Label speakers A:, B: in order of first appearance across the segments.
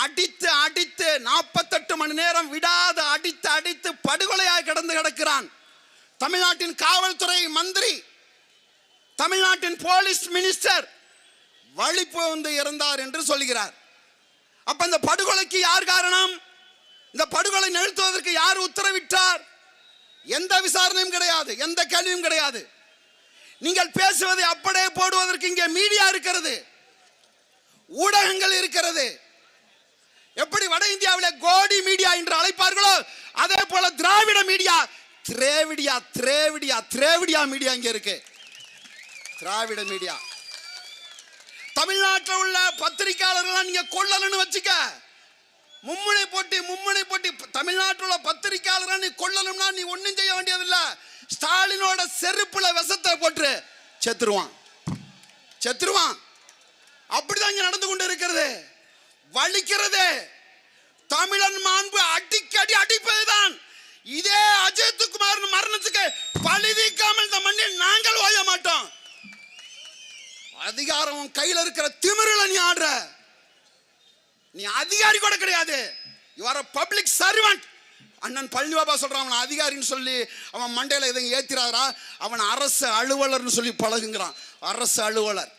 A: அடித்து அடித்து நாற்பத்தெட்டு மணி நேரம் விடாது அடித்து அடித்து படுகொலையாக கிடந்து கிடக்கிறான். தமிழ்நாட்டின் காவல்துறை மந்திரி தமிழ்நாட்டின் போலீஸ் மினிஸ்டர் வழிப்பு வந்து இறந்தார் என்று சொல்கிறார். அப்ப இந்த படுகொலைக்கு யார் காரணம்? இந்த படுகொலை நிறுத்துவதற்கு யார் உத்தரவிட்டார்? எந்த விசாரணையும் கிடையாது எந்த கேள்வியும் கிடையாது. நீங்கள் பேசுவதை அப்படியே போடுவதற்கு இங்கே மீடியா இருக்கிறது ஊடகங்கள் இருக்கிறது. எப்படி வட இந்தியாவில் கோடி மீடியா என்று அழைப்பார்களோ அதே போல திராவிட மீடியா திரேவிடியா திரேவிடியா திரேவிடியா மீடியா இங்கே இருக்கு. திராவிட மீடியா. தமிழ்நாட்டில் உள்ள பத்திரிகையாளர்கள் நீங்க கொள்ளலன்னு வச்சுக்க. மும்முனை போட்டி மும்முனை போட்டி. தமிழ்நாட்டில் உள்ள பத்திரிகையாளர்கள் நீ கொள்ளலும்னா நீ ஒன்றும் செய்ய வேண்டியதில்லை. ஸ்டாலினோட செருப்புல விஷத்தை போட்டு செத்துருவான். செத்துருவான். அப்படிதான் இங்க நடந்து கொண்டு இருக்கிறது. வலிக்கிறது. தமிழன் மாண்பு அடிக்கடி அடிப்பதுதான். இதே அஜித்குமார் மரணத்துக்கு பழிதீக்காமல் இந்த மண்ணில் நாங்கள் ஓய மாட்டோம். அதிகாரம் கையில் இருக்கிற திமிரில நீ ஆடுற. நீ அதிகாரி கூட கிடையாது. யுவர் பப்ளிக் சர்வெண்ட் அண்ணன் பழனிபாபா சொல்றான் அவன் அதிகாரின்னு சொல்லி அவன் மண்டையில் எதையும் ஏத்திராரா அவன் அரசு அலுவலர்னு சொல்லி பழகுங்கிறான். அரசு அலுவலர்.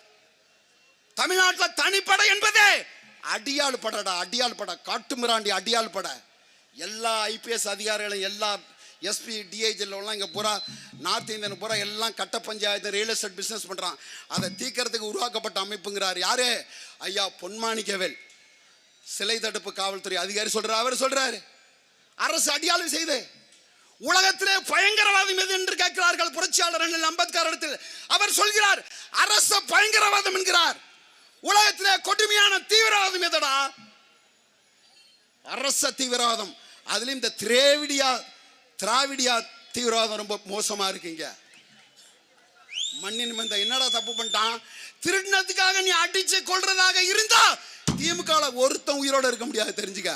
A: தமிழ்நாட்டில் தனிப்படை என்பதே. அடியாள் படடா அடியாள் பட காட்டுமிராண்டி அடியாள் பட எல்லா ஐபிஎஸ் அதிகாரிகளும் எல்லா எஸ்பி டிஐஜிலாம் இங்கே பூரா நார்த் இந்தியன் பூரா எல்லாம் கட்ட பஞ்சாயத்து ரியல் எஸ்டேட் பிஸ்னஸ் பண்ணுறான் அதை தீக்கிறதுக்கு உருவாக்கப்பட்ட அமைப்புங்கிறார் யாரு? ஐயா பொன்மாணிக்கவேல் சிலை தடுப்பு காவல்துறை அதிகாரி சொல்கிறார் அவர் சொல்கிறாரு அரசு அடியாளம் செய்து உலகத்திலே பயங்கரவாதம் எது என்று கேட்கிறார்கள் புரட்சியாளர் அம்பேத்கர் இடத்தில் அவர் சொல்கிறார் அரச பயங்கரவாதம் என்கிறார். உலகத்திலே கொடுமையான தீவிரவாதம் எதடா? அரச தீவிரவாதம். அதுலயும் இந்த திரேவிடியா திராவிடியா தீவிரவாதம் ரொம்ப மோசமா இருக்குங்க. மண்ணின் மந்த என்னடா தப்பு பண்ணிட்டான்? திருடினத்துக்காக நீ அடிச்சு கொள்றதாக இருந்தா திமுக ஒருத்தன் உயிரோட இருக்க முடியாது தெரிஞ்சுக்க.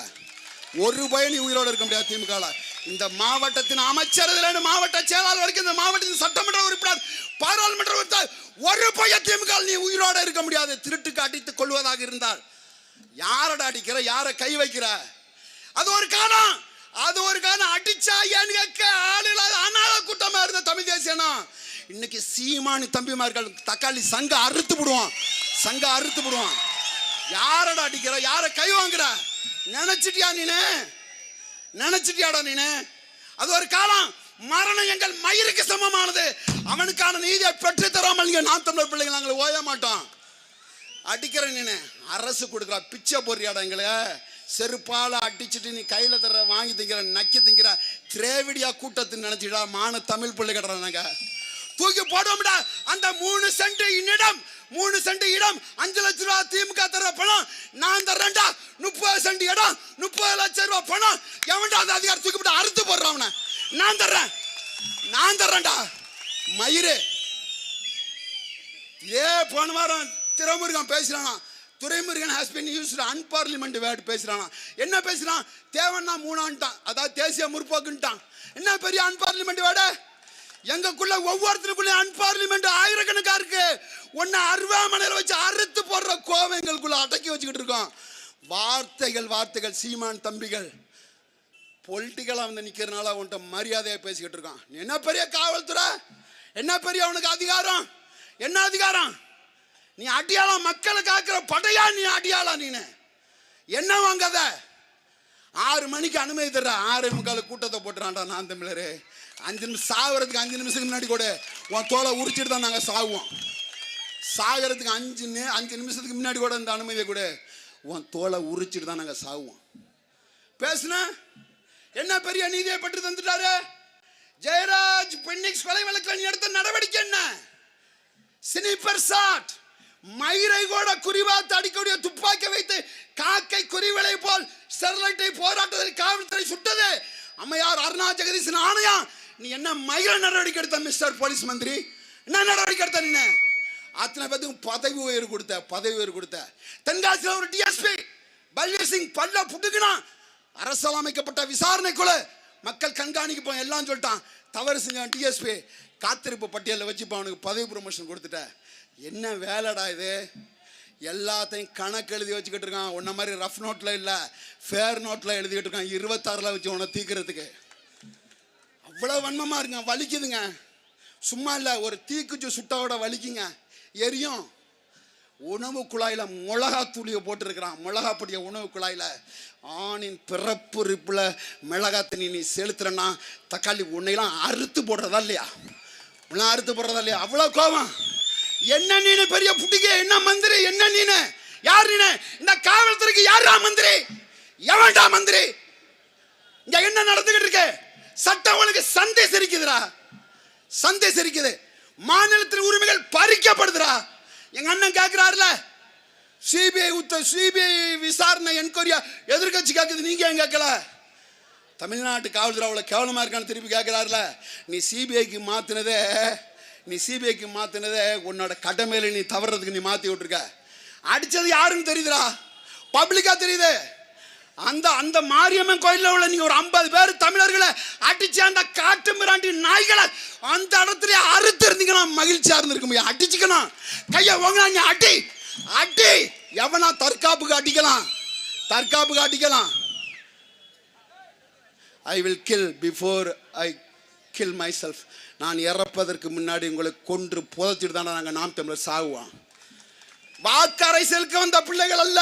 A: ஒரு பயணி உயிரோட இருக்க முடியாது திமுக இந்த மாவட்டத்தின் அமைச்சர் மாவட்ட செயலாளர் வரைக்கும் இந்த மாவட்டத்தின் சட்டமன்ற உறுப்பினர் பாராளுமன்ற உறுப்பினர் ஒரு பயத்தையும் திமுக நீ உயிரோட இருக்க முடியாது. திருட்டுக்கு அடித்துக் கொள்வதாக இருந்தால். யாரடா அடிக்கிற? யாரை கை வைக்கிற? அது ஒரு காரணம். அது ஒரு காரணம். அடிச்சா ஏன்னு கேட்க ஆள் இல்லாத அனாத கூட்டமா இருந்த தமிழ் தேசியனா இன்னைக்கு சீமானி தம்பிமார்கள் தக்காளி சங்க அறுத்து விடுவான் சங்க அறுத்து விடுவான் யாரடா அடிக்கிற? யார கை வாங்குற? நினைச்சிட்டியா நீனு? நினைச்சிட்டியாடா நீனு? அது ஒரு காலம் மரணம் எங்கள் மயிருக்கு சமமானது. அவனுக்கான நீதியை பெற்று தராமல் இங்க நான் தமிழர் பிள்ளைங்க நாங்கள் ஓய மாட்டோம். அடிக்கிற நீனு. அரசு கொடுக்குற. பிச்சை பொறியாடா எங்களை. செருப்பால அடிச்சுட்டு நீ கையில் தர வாங்கி திங்கிற நக்கி திங்கிற திரேவிடியா கூட்டத்தின் நினைச்சிடா மான தமிழ் பிள்ளை கட்டுறாங்க தூக்கி போடுவோம்டா. அந்த மூணு சென்ட் இன்னிடம் மூணு சென்ட் இடம் அஞ்சு லட்ச ரூபா திமுக தர பணம் நான் தர்றேன்டா. முப்பது சென்ட் இடம் முப்பது லட்சம் ரூபா பணம். எவன்டா அந்த அதிகாரம் தூக்கி போட்டு அறுத்து போடுறான் நான் தர்றேன். நான் தர்றேன்டா. மயிறு இதே போன வாரம் Thirumurugan பேசுறானா. Duraimurugan has been use unparliamentary word பேசுறானா. என்ன பேசுறான்? தேவன்னா மூணான்ட்டான். அதாவது தேசிய முற்போக்குன்ட்டான். என்ன பெரிய அன்பார்லிமெண்ட் வேர்டு எங்களுக்குள்ள ஒவ்வொருத்தருக்குள்ள அன்பார்லிமெண்ட் ஆயிரக்கணக்காக இருக்கு ஒன்னு அருவாமனையில் வச்சு அறுத்து போடுற கோவம் எங்களுக்குள்ள அடக்கி வச்சுக்கிட்டு இருக்கோம். வார்த்தைகள் வார்த்தைகள் சீமான் தம்பிகள். பொலிட்டிக்கலாக வந்து நிற்கிறனால அவன்கிட்ட மரியாதையாக பேசிக்கிட்டு இருக்கான். நீ என்ன பெரிய காவல்துறை? என்ன பெரிய அவனுக்கு அதிகாரம்? என்ன அதிகாரம்? நீ அடியாளம் மக்களை காக்கிற படையா நீ அடியாளா நீனு? என்ன வாங்காத ஆறு மணிக்கு அனுமதி தர்ற. ஆறு முக்கால் கூட்டத்தை போட்டுறான்டா நான் தமிழரு. அஞ்சு நிமிஷம் சாகிறதுக்கு அஞ்சு நிமிஷத்துக்கு முன்னாடி கூட உன் தோலை உரிச்சிட்டு தான் நாங்கள் சாகுவோம். சாகிறதுக்கு அஞ்சு அஞ்சு நிமிஷத்துக்கு முன்னாடி கூட இந்த அனுமதியை கூட. உன் தோலை உரிச்சிட்டு தான் நாங்கள் சாகுவோம். பேசுனேன் என்ன பெரிய நீதியை பெற்று தந்துட்டாரு? ஜெயராஜ் பெண்ணிக்ஸ் கொலை வழக்கில் நீ எடுத்த நடவடிக்கை என்ன? சினிப்பர் சாட் மயிரை கூட குறிவாத்து அடிக்கக்கூடிய துப்பாக்கி வைத்து காக்கை குறிவிலை போல் ஸ்டெர்லைட்டை போராட்டத்தில் காவல்துறை சுட்டது. அம்மையார் அருணா ஜெகதீசன் ஆணையா நீ என்ன மயிர நடவடிக்கை எடுத்த மிஸ்டர் போலீஸ் மந்திரி? என்ன நடவடிக்கை எடுத்த நீ அத்தனை பேத்துக்கும் பதவி உயர்வு கொடுத்த பதவி உயர்வு கொடுத்த. தென்காசியில் ஒரு டிஎஸ்பி பல்வீர் சிங் பல்ல புட்டுக்குனா அரசால் அமைக்கப்பட்ட விசாரணைக்குள்ள மக்கள் கண்காணிக்கு போய் எல்லாம் சொல்லிட்டான். தவறு செஞ்சான் டிஎஸ்பி காத்திருப்பு பட்டியலில் வச்சு இப்போ அவனுக்கு பதவி ப்ரொமோஷன் கொடுத்துட்ட. என்ன வேலைடா இது? எல்லாத்தையும் கணக்கு எழுதி வச்சுக்கிட்டு இருக்கான். உன்ன மாதிரி ரஃப் நோட்டில் இல்லை. ஃபேர் நோட்டில் எழுதிக்கிட்டு இருக்கான். இருபத்தாறில் வச்சு உன்னை தீக்கிறதுக்கு. அவ்வளோ வன்மமாக இருக்குங்க வலிக்குதுங்க. சும்மா இல்லை ஒரு தீக்குச்சு சுட்டாவோட வலிக்குங்க. எரியும். உணவு குழாயில் மிளகா தூளியை போட்டிருக்கிறான். மிளகா பொடிய உணவு குழாயில் ஆணின் பிறப்பு ரிப்பில் மிளகா தண்ணி நீ செலுத்துறேன்னா தக்காளி உன்னையெல்லாம் அறுத்து போடுறதா இல்லையா? உன்னை அறுத்து போடுறதா இல்லையா? அவ்வளோ கோபம். என்ன நீனு பெரிய புட்டிக்கே என்ன மந்திரி? என்ன நீனு? யார் நீனு? இந்த காவல்துறைக்கு யாரா மந்திரி? எவன்டா மந்திரி? இங்க என்ன நடந்துகிட்டு இருக்கு? சட்டம் உனக்கு சந்தை சிரிக்குதுடா. சந்தை சிரிக்குது. மாநிலத்தின் உரிமைகள் பறிக்கப்படுதுடா. எங்க அண்ணன் கேட்கிறாருல சிபிஐ உத்த சிபிஐ விசாரணை என்கொயரியா எதிர்கட்சி கேட்குது நீங்க ஏன் கேட்கல தமிழ்நாட்டு காவல்துறை அவ்வளோ கேவலமாக இருக்கான்னு திருப்பி கேட்குறாருல நீ சிபிஐக்கு மாற்றினதே நீ சிபிஐக்கு மாற்றினதே உன்னோட கடமையில் நீ தவறதுக்கு நீ மாற்றி விட்டுருக்க. அடித்தது யாருன்னு தெரியுதுடா. பப்ளிக்காக தெரியுது. அந்த அந்த மாரியம்மன் கோயிலில் உள்ள நீங்கள் ஒரு ஐம்பது பேர் தமிழர்களை அடிச்சு அந்த காட்டு மிராண்டி நாய்களை அந்த இடத்துல அறுத்து இருந்தீங்கன்னா மகிழ்ச்சியாக இருந்திருக்க முடியும் அடிச்சுக்கணும் கையை வாங்கினா நீ அடி. அடி. எவனா தற்காப்புக்கு அடிக்கலாம்? தற்காப்புக்கு அடிக்கலாம். I will kill before I kill myself நான் இறப்பதற்கு முன்னாடி உங்களை கொன்று புதைச்சிட்டு தானே நாங்கள் நாம் தமிழர் சாகுவோம். வாக்கரை செலுக்க வந்த பிள்ளைகள் அல்ல.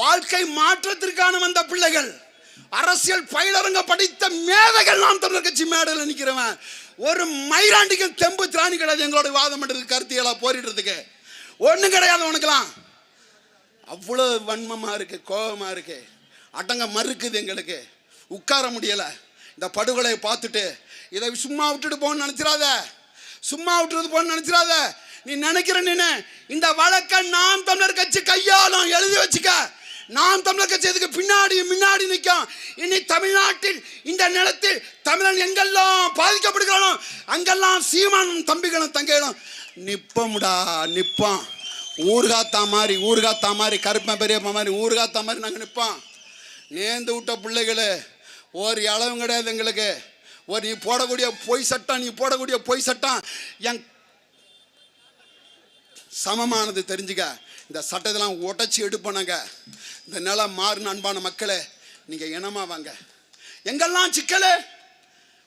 A: வாழ்க்கை மாற்றத்திற்கான வந்த பிள்ளைகள். அரசியல் பயிலரங்க படித்த மேதைகள் நாம் தமிழர் கட்சி மேடையில் நிற்கிறவன் ஒரு மயிலாண்டிக்கும் தெம்பு திராணி கிடையாது எங்களோட வாதம் பண்ணுறது கருத்தியெல்லாம் போரிடுறதுக்கு. ஒன்றும் கிடையாது உனக்கெல்லாம். அவ்வளோ வன்மமாக இருக்கு கோபமாக இருக்கு. அடங்க மறுக்குது எங்களுக்கு. உட்கார முடியலை. இந்த படுகொலையை பார்த்துட்டு இதை சும்மா விட்டுட்டு போகணும்னு நினச்சிடாத. சும்மா விட்டுறது போகணும்னு நினச்சிடாத. நீ நினைக்கிற நின்று இந்த வழக்கை நாம் தமிழர் கட்சி கையாளும். எழுதி வச்சுக்க. நாம் தமிழர் கட்சி பின்னாடி முன்னாடி நிற்கும்? இனி தமிழ்நாட்டில் இந்த நிலத்தில் தமிழன் எங்கெல்லாம் பாதிக்கப்படுகிறானோ அங்கெல்லாம் சீமானும் தம்பிகளும் தங்கைகளும் நிற்போம்டா நிற்பான் ஊர்காத்தா மாதிரி ஊர்காத்தா மாதிரி கருப்பன் பெரியப்பா மாதிரி ஊர்காத்தா மாதிரி நாங்கள் நிற்போம் நேர்ந்து விட்ட பிள்ளைகளே ஒரு அளவும் கிடையாது எங்களுக்கு. ஒரு நீ போடக்கூடிய பொய் சட்டம் நீ போடக்கூடிய பொய் சட்டம் என் சமமானது தெரிஞ்சுக்க. இந்த சட்டத்தெல்லாம் உடச்சி எடுப்பணுங்க இந்த நிலம் மாறின அன்பான மக்களே நீங்கள் இனமா வாங்க. எங்கெல்லாம் சிக்கலு?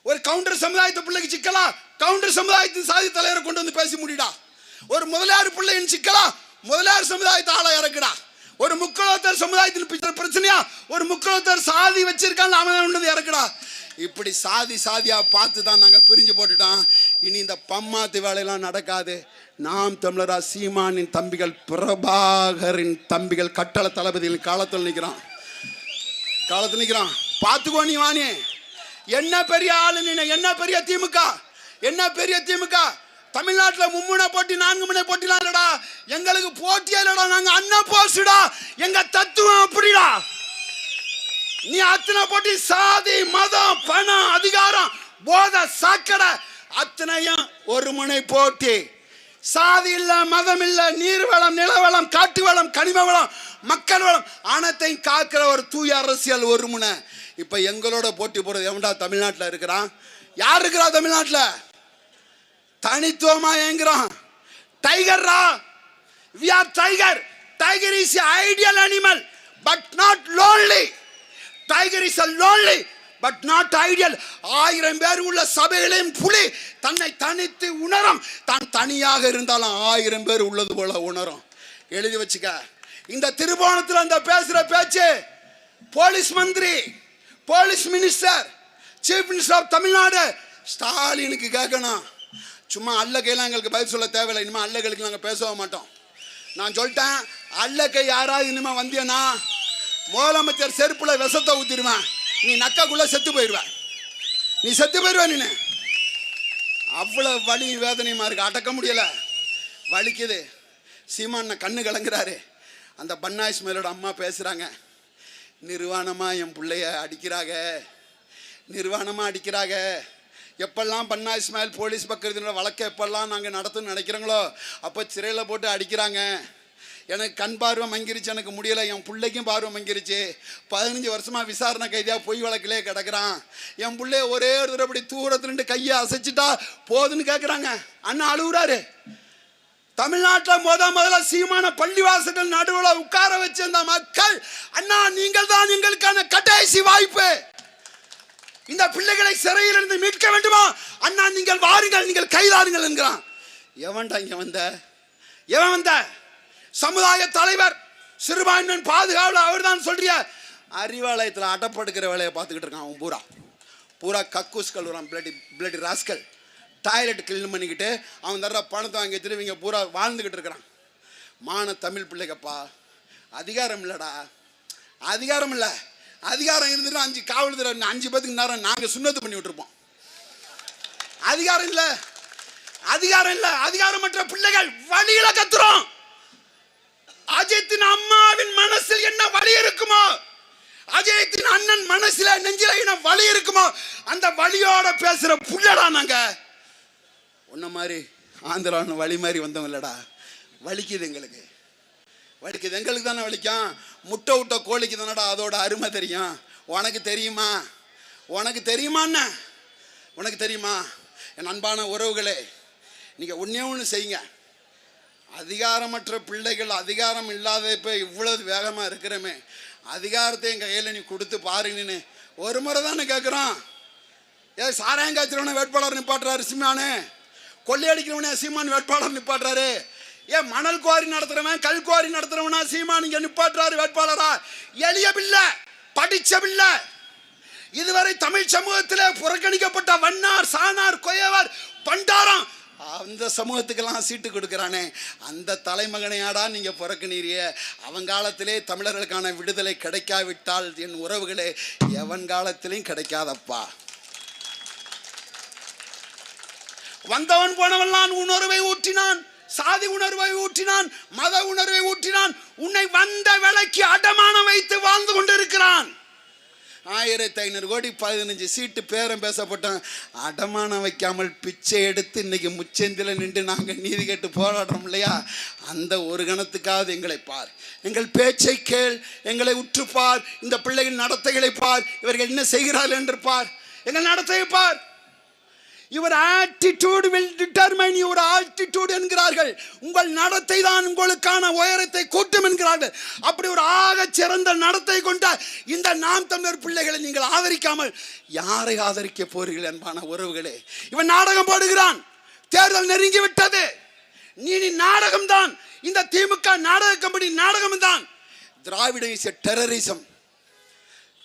A: ஒரு கவுண்டர் சமுதாயத்து பிள்ளைக்கு சிக்கலா? கவுண்டர் சமுதாயத்தின் சாதி தலைவரை கொண்டு வந்து பேசி முடிடா. ஒரு முதலியார் பிள்ளையின் சிக்கலா? முதலியார் சமுதாயத்தை ஆளை இறக்குடா. ஒரு முக்கலோத்தர் சமுதாயத்தில் பிரச்சனையா? ஒரு முக்கலோத்தர் சாதி வச்சிருக்கான்னு அவன் கொண்டு இறக்குடா. இப்படி சாதி சாதியாக பார்த்து தான் நாங்கள் பிரிஞ்சு போட்டுட்டோம். இனி இந்த பம்மாத்து வேலையெல்லாம் நடக்காது. நாம் தமிழரா சீமானின் தம்பிகள் பிரபாகரின் தம்பிகள் கட்டள தளபதிகள் காலத்தில் நிற்கிறான். காலத்தில் நிற்கிறான். பார்த்துக்கோ நீ வாணி. என்ன பெரிய ஆளு நீ என்ன பெரிய திமுக? என்ன பெரிய திமுக? தமிழ்நாட்டில் மும்முனை போட்டி நான்கு முனை போட்டிலாம் இல்லடா. எங்களுக்கு போட்டியே இல்லடா. நாங்கள் அண்ணா போஸ்டா எங்க தத்துவம் அப்படிடா. நீ அத்தனை போட்டி சாதி மதம் பணம் அதிகாரம் போத சாக்கடை அத்தனையும் ஒரு முனை போட்டி. சாதி இல்ல மதம் இல்ல நீர்வளம் நிலவளம் காட்டு வளம் கனிம வளம் மக்கள் வளம் அனைத்தையும் காக்கிற ஒரு தூய அரசியல் ஒரு முனை இப்ப எங்களோட போட்டி போறது எவன்டா தமிழ்நாட்டில் இருக்கிறான்? யார் இருக்கிறா தமிழ்நாட்டில்? தனித்துவமா ஏங்குறான் டைகர்ரா we are tiger tiger is ideal animal but not lonely tiger is a lonely but not ideal ஆயிரம் பேர் உள்ள சபைகளையும் புலி தன்னை தனித்து உணரும். தான் தனியாக இருந்தாலும் ஆயிரம் பேர் உள்ளது போல உணரும். எழுதி வச்சுக்க. இந்த திருவோணத்தில் அந்த பேசுகிற பேச்சு போலீஸ் மந்திரி police minister chief minister of Tamil Nadu ஸ்டாலினுக்கு கேட்கணும். சும்மா அல்லக்கையெல்லாம் எங்களுக்கு பதில் சொல்ல தேவையில்லை. இனிமேல் அல்லகளுக்கு நாங்கள் பேசவே மாட்டோம். நான் சொல்லிட்டேன் அல்லக்கை யாராவது இனிமேல் வந்தியன்னா முதலமைச்சர் செருப்புல விஷத்தை ஊற்றிடுவேன் நீ நக்காக்குள்ளே செத்து போயிடுவ. நீ செத்து போயிடுவ நீ அவ்வளவு வலி வேதனையுமா இருக்கு. அடக்க முடியல. வலிக்குது. சீமான் கண்ணு கலங்குறாரு. அந்த பன்னா இஸ்மாயிலோட அம்மா பேசுறாங்க. நிர்வாணமா என் பிள்ளைய அடிக்கிறாங்க நிர்வாணமா அடிக்கிறாங்க எப்பெல்லாம் பன்னா இஸ்மாயில் போலீஸ் பக்கத்தினோட வழக்கை எப்பெல்லாம் நாங்கள் நடத்துன்னு நினைக்கிறோங்களோ அப்போ சிறையில் போட்டு அடிக்கிறாங்க. எனக்கு கண் பார்வை மங்கிருச்சு எனக்கு முடியலை என் பிள்ளைக்கும் பார்வை மங்கிருச்சு பதினஞ்சு வருஷமாக விசாரணை கைதியாக பொய் வழக்கிலே கிடக்குறான். என் பிள்ளைய ஒரே ஒரு அப்படி இப்படி கையை அசைச்சிட்டா போதுன்னு கேட்குறாங்க அண்ணா அழுகுறாரு தமிழ்நாட்டில் முத முதல்ல சீமான பள்ளிவாசல்கள் நடுவில் உட்கார வச்சிருந்த மக்கள் அண்ணா நீங்கள் தான் எங்களுக்கான கடைசி வாய்ப்பு. இந்த பிள்ளைகளை சிறையிலிருந்து மீட்க வேண்டுமா? அண்ணா நீங்கள் வாருங்கள் நீங்கள் கைதாருங்கள் என்கிறான். எவன்டா இங்கே வந்த? எவன் வந்த? சமுதாய தலைவர் சிறுபான்மையின் பாதுகாவலர் அவர்தான் சொல்றிய அறிவாலயத்தில் அடப்படுக்கிற வேலையை பார்த்துக்கிட்டு இருக்கான் அவன் பூரா. பூரா கக்கூஸ் கழுவுறான் bloody bloody rascal toilet clean பண்ணிக்கிட்டு அவன் தர்ற பணத்தை வாங்கி திருவிங்க பூரா வாழ்ந்துக்கிட்டு இருக்கிறான். மான தமிழ் பிள்ளைகப்பா அதிகாரம் இல்லைடா. அதிகாரம் இல்லை. அதிகாரம் இருந்துட்டு அஞ்சு காவல் தர அஞ்சு பேத்துக்கு நேரம் நாங்கள் சுண்ணத்து பண்ணி விட்டுருப்போம். அதிகாரம் இல்லை. அதிகாரம் இல்லை. அதிகாரமற்ற பிள்ளைகள் வழியில கத்துறோம். அஜயத்தின் அம்மாவின் மனசில் என்ன வலி இருக்குமோ? அஜயத்தின் அண்ணன் மனசுல நெஞ்சில என்ன வலி இருக்குமோ? அந்த வலியோட பேசுற புள்ளடா நாங்க. உன்ன மாதிரி ஆந்திரான்னு வழி மாதிரி வந்தவங்க இல்லடா. வலிக்குது எங்களுக்கு. வலிக்குது. எங்களுக்கு தானே வலிக்கும். முட்டை விட்ட கோழிக்கு தானடா அதோட அருமை தெரியும். உனக்கு தெரியுமா? உனக்கு தெரியுமாண்ண உனக்கு தெரியுமா? என் அன்பான உறவுகளே நீங்கள் ஒன்றே ஒன்று செய்யுங்க. அதிகாரமற்ற பிள்ளைகள் அதிகாரம் இல்லாத இப்போ இவ்வளவு வேகமாக இருக்கிறோமே. அதிகாரத்தை என் கையில் நீ கொடுத்து பாருங்கன்னு ஒரு முறை தானே கேட்குறான் ஏ சாராயங்காய்ச்சலவனை வேட்பாளர் நிப்பாட்டுறாரு சீமானு. கொள்ளையடிக்கிறவனே சீமான் வேட்பாளர் நிப்பாட்டுறாரு. ஏன் மணல் குவாரி நடத்துகிறவன் கல் குவாரி நடத்துகிறவனா சீமான் இங்கே நிப்பாட்டுறாரு வேட்பாளரா? எளிய பிள்ளை படிச்ச பிள்ளை இதுவரை தமிழ் சமூகத்தில் புறக்கணிக்கப்பட்ட வண்ணார் சாணார் கொயவர் பண்டாரம் அந்த சமூகத்துக்கெல்லாம் சீட்டு கொடுக்குறானே. அந்த தலைமகனையாடா நீங்கள் பிறக்கினீரிய அவன் காலத்திலே தமிழர்களுக்கான விடுதலை கிடைக்காவிட்டால் என் உறவுகளே எவன் காலத்திலையும் கிடைக்காதப்பா. வந்தவன் போனவன்லாம் உணர்வை ஊற்றினான். சாதி உணர்வை ஊற்றினான். மத உணர்வை ஊற்றினான். உன்னை வந்த விலைக்கு அடமானம் வைத்து வாழ்ந்து கொண்டிருக்கிறான். ஆயிரத்தி ஐநூறு கோடி பதினஞ்சு சீட்டு பேரம் பேசப்பட்டோம். அடமானம் வைக்காமல் பிச்சை எடுத்து இன்னைக்கு முச்சந்தில நின்று நாங்கள் நீதி கேட்டு போராடுறோம் இல்லையா? அந்த ஒரு கணத்துக்காவது எங்களை பார். எங்கள் பேச்சை கேள் எங்களை உற்றுப்பார். இந்த பிள்ளைகள் நடத்தைகளை பார். இவர்கள் என்ன செய்கிறார்கள் என்று பார். எங்கள் நடத்தையை பார். Your attitude will determine your altitude என்கிறார்கள். உங்கள் நடத்தை தான் உங்களுக்கான உயரத்தை கூட்டும் என்கிறார்கள். அப்படி ஒரு ஆக சிறந்த நடத்தை கொண்ட இந்த நாம் தமிழர் பிள்ளைகளை நீங்கள் ஆதரிக்காமல் யாரை ஆதரிக்க போறீர்கள் என்பான உறவுகளே? இவன் நாடகம் போடுகிறான். தேர்தல் நெருங்கி விட்டது. நீ நீ நாடகம் தான். இந்த திமுக நாடக கம்பெனி நாடகம் தான். திராவிட இஸ் டெரரிசம்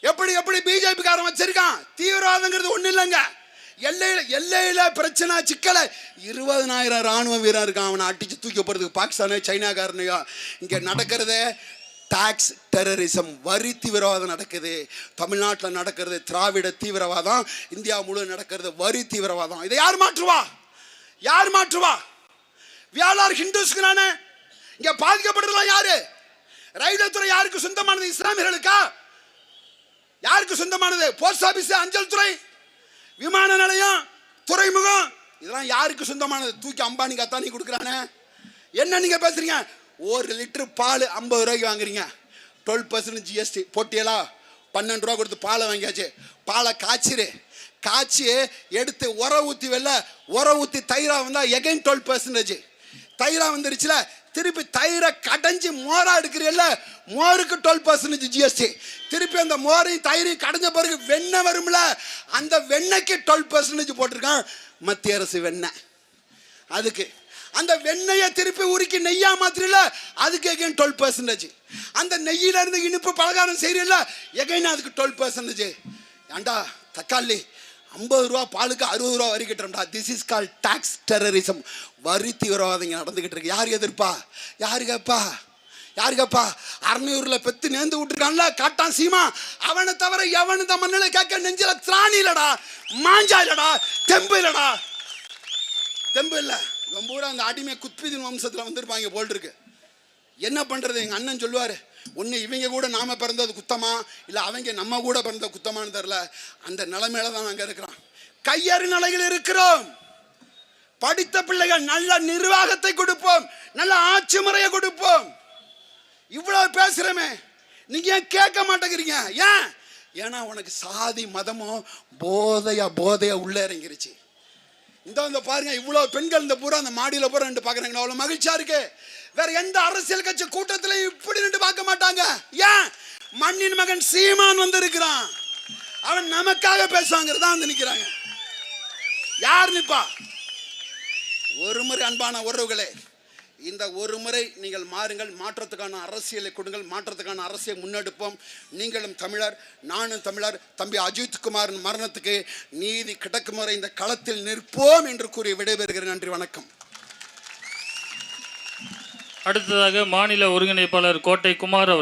A: எப்படி எப்படி பிஜேபி காரன் வச்சிருக்கான்? தீவிரவாதங்கிறது ஒன்றும் இல்லைங்க. எல்லையில் எல்லையில் பிரச்சனை சிக்கலை. இருபதனாயிரம் ராணுவ வீரர் இருக்கான். அவனை அடிச்சு தூக்கி போகிறதுக்கு பாகிஸ்தானோ சைனாக்காரனையோ இங்கே நடக்கிறதே டாக்ஸ் டெரரிசம் வரி தீவிரவாதம் நடக்குது. தமிழ்நாட்டில் நடக்கிறது திராவிட தீவிரவாதம். இந்தியா முழு நடக்கிறது வரி தீவிரவாதம். இதை யார் மாற்றுவா? யார் மாற்றுவா? வியாழார் ஹிந்துஸ்க்கு நானே. இங்கே பாதிக்கப்படுறதுலாம் யாரு? ரயில்வே துறை யாருக்கு சொந்தமானது? இஸ்லாமியர்களுக்கா? யாருக்கு சொந்தமானது? போஸ்ட் ஆஃபீஸ் அஞ்சல் துறை? விமான நிலையம் துறைமுகம். இதெல்லாம் யாருக்கு சொந்தமானது? தூக்கி அம்பானி கத்தானி கொடுக்குறானே. என்ன நீங்கள் பேசுறீங்க? ஒரு லிட்டர் பால் ஐம்பது ரூபாய்க்கு வாங்குறீங்க. டுவெல் பர்சன்ட் ஜிஎஸ்டி போட்டியலா? பன்னெண்டு ரூபா கொடுத்து பாலை வாங்கியாச்சு. பாலை காய்ச்சிரு. காய்ச்சி எடுத்து உர ஊற்றி வெளில உர ஊற்றி தயிராக வந்தால் எகைன் டுவெல் பர்சன்டேஜ் தயிராக வந்துருச்சுல திருப்பி தயிரை கடைஞ்சி மோரா எடுக்கிறீல்ல மோருக்கு டுவெல் பர்சன்டேஜ் ஜிஎஸ்டி திருப்பி அந்த மோரையும் தயிரையும் கடைஞ்ச பிறகு வெண்ணெய் வரும்ல? அந்த வெண்ணெய்க்கு டுவெல் பர்சன்டேஜ் போட்டிருக்கான் மத்திய அரசு வெண்ணெய். அதுக்கு அந்த வெண்ணெயை திருப்பி உருக்கி நெய்யா மாத்திரில அதுக்கு எகைன் டுவெல் பர்சன்டேஜ் அந்த நெய்யில இருந்து இனிப்பு பலகாரம் செய்யறல எகைன் அதுக்கு டுவெல் பர்சன்டேஜ் ஏண்டா தக்காளி ஐம்பது ரூபா பாலுக்கு அறுபது ரூபா வரி கட்டுறோம்டா this is call tax terrorism வரி தீவிரவாதம் நடந்துக்கிட்டு நடந்துகிட்டு இருக்கு. யார் எதிர்ப்பா? யாரு கேப்பா? யாரு கேப்பா? அறநூறுல பெத்து நேர்ந்து விட்டுருக்கான்ல காட்டான் சீமா. அவனை தவிர எவனு தான் மண்ணில கேட்க நெஞ்சில திராணி இல்லடா மாஞ்சா இல்லடா தெம்பு இல்லடா. தெம்பு இல்லை. ரொம்ப அந்த அடிமை குத்பிதின் வம்சத்தில் வந்திருப்பாங்க போல் இருக்கு. என்ன பண்ணுறது எங்கள் அண்ணன் சொல்லுவாரு ஒன்று இவங்க கூட நாம பிறந்தது குத்தமா? இல்லை அவங்க நம்ம கூட பிறந்த குத்தமான்னு தெரில அந்த நிலைமையில தான் நாங்கள் இருக்கிறோம். கையறு நிலையில் இருக்கிறோம். படித்த பிள்ளைகள் நல்ல நிர்வாகத்தை கொடுப்போம். நல்ல ஆட்சி முறையை கொடுப்போம். இவ்வளவு பேசுறமே. நீங்க ஏன் கேட்க மாட்டேங்கிறீங்க? ஏன்? ஏன்னா உனக்கு சாதி மதமும் போதையா போதையா உள்ள இறங்கிருச்சு. இந்த வந்து பாருங்க இவ்வளவு பெண்கள் இந்த பூரா அந்த மாடியில பூரா ரெண்டு பார்க்குறாங்க. அவ்வளோ மகிழ்ச்சியா இருக்கு. வேற எந்த அரசியல் கட்சி கூட்டத்திலையும் இப்படி நின்று பார்க்க மாட்டாங்க. ஏன்? மண்ணின் மகன் சீமான் வந்து இருக்கிறான் அவன் நமக்காக பேசுவாங்கிறதா வந்து நிற்கிறாங்க யார் நிப்பா? ஒரு முறை அன்பான உறவுகளே இந்த ஒரு முறை நீங்கள் மாறுங்கள் மாற்றத்துக்கான அரசியலை கொடுங்கள் மாற்றத்துக்கான அரசியல் முன்னெடுப்போம். நீங்களும் தமிழர் நானும் தமிழர் தம்பி அஜித் குமாரின் மரணத்துக்கு நீதி கிடக்கும் முறை இந்த களத்தில் நிற்போம் என்று கூறி விடைபெறுகிறேன். நன்றி வணக்கம்.
B: அடுத்ததாக மாநில ஒருங்கிணைப்பாளர் கோட்டை குமார் அவர்